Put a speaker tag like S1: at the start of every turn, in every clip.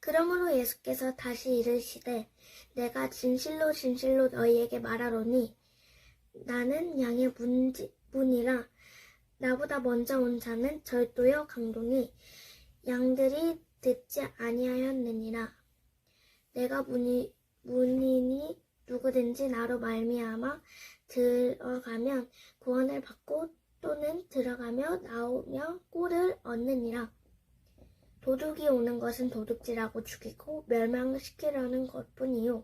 S1: 그러므로 예수께서 다시 이르시되 내가 진실로 진실로 너희에게 말하노니 나는 양의 문지, 문이라 나보다 먼저 온 자는 절도여 강도니 양들이 듣지 아니하였느니라. 내가 문이 문이니 누구든지 나로 말미암아 들어가면 구원을 받고 또는 들어가며 나오며 꼴을 얻느니라 도둑이 오는 것은 도둑질하고 죽이고 멸망시키려는 것뿐이요.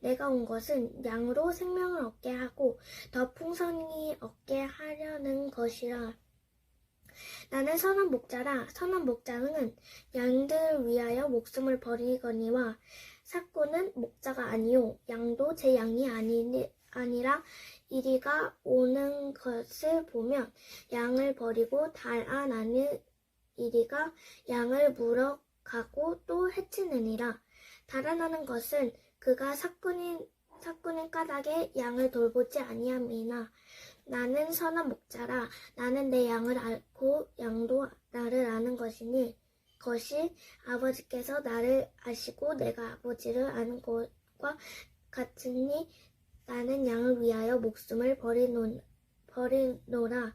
S1: 내가 온 것은 양으로 생명을 얻게 하고 더 풍성히 얻게 하려는 것이라. 나는 선한 목자라. 선한 목자는 양들을 위하여 목숨을 버리거니와 사꾼은 목자가 아니요 양도 제 양이 아니, 아니라 이리가 오는 것을 보면 양을 버리고 달아나는 이리가 양을 물어 가고 또 해치느니라. 달아나는 것은 그가 사꾼인 사꾼인 까닭에 양을 돌보지 아니함이나 나는 선한 목자라 나는 내 양을 알고 양도 나를 아는 것이니 것이 아버지께서 나를 아시고 내가 아버지를 아는 것과 같으니 나는 양을 위하여 목숨을 버리노, 버리노라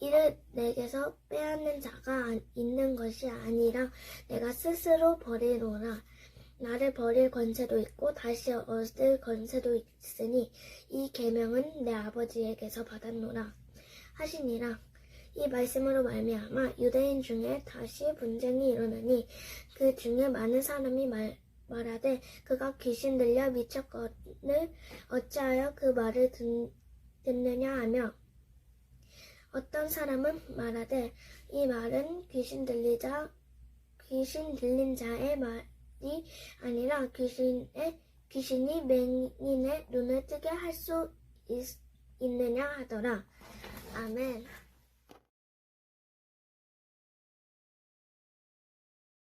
S1: 이를 내게서 빼앗는 자가 안- 있는 것이 아니라 내가 스스로 버리노라. 나를 버릴 권세도 있고 다시 얻을 권세도 있으니 이 계명은 내 아버지에게서 받았노라 하시니라. 이 말씀으로 말미암아 유대인 중에 다시 분쟁이 일어나니 그 중에 많은 사람이 말, 말하되 그가 귀신 들려 미쳤거늘 어찌하여 그 말을 듣, 듣느냐 하며 어떤 사람은 말하되 이 말은 귀신 들리자 귀신 들린 자의 말이 아니라 귀신의 귀신이 맹인의 눈을 뜨게 할 수 있느냐 하더라. 아멘.